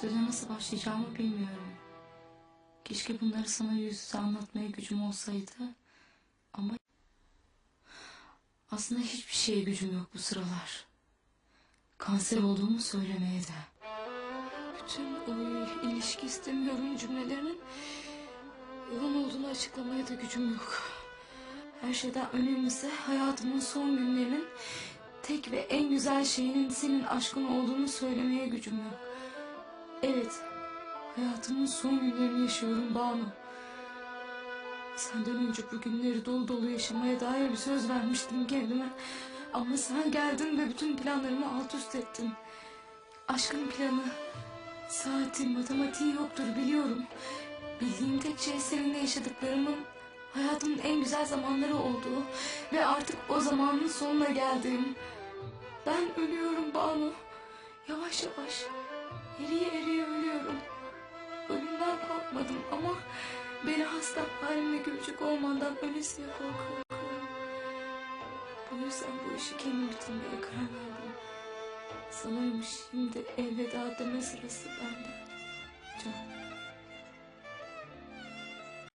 Söze nasıl başlayacağımı bilmiyorum. Keşke bunları sana yüz yüze anlatmaya gücüm olsaydı. Ama aslında hiçbir şeye gücüm yok bu sıralar. Kanser olduğumu söylemeye de. Bütün o ilişki istemiyorum cümlelerinin yalan olduğunu açıklamaya da gücüm yok. Her şeyden önemlisi hayatımın son günlerinin tek ve en güzel şeyinin senin aşkın olduğunu söylemeye gücüm yok. Evet, hayatımın son günlerini yaşıyorum Banu. Senden önce bu günleri dolu dolu yaşamaya dair bir söz vermiştim kendime. Ama sen geldin ve bütün planlarımı alt üst ettin. Aşkın planı, saati, matematiği yoktur biliyorum. Bildiğim tek şey seninle yaşadıklarımın hayatımın en güzel zamanları olduğu ve artık o zamanın sonuna geldiğim. Ben ölüyorum Banu. Yavaş yavaş, eriye eriye ölüyorum. Ölümden korkmadım ama beni hasta halimle görecek olmandan ölesiye korkuyorum. Bu yüzden bu işi kendim bitirmeye karar verdim. Sanırım şimdi elveda deme sırası bende. Can.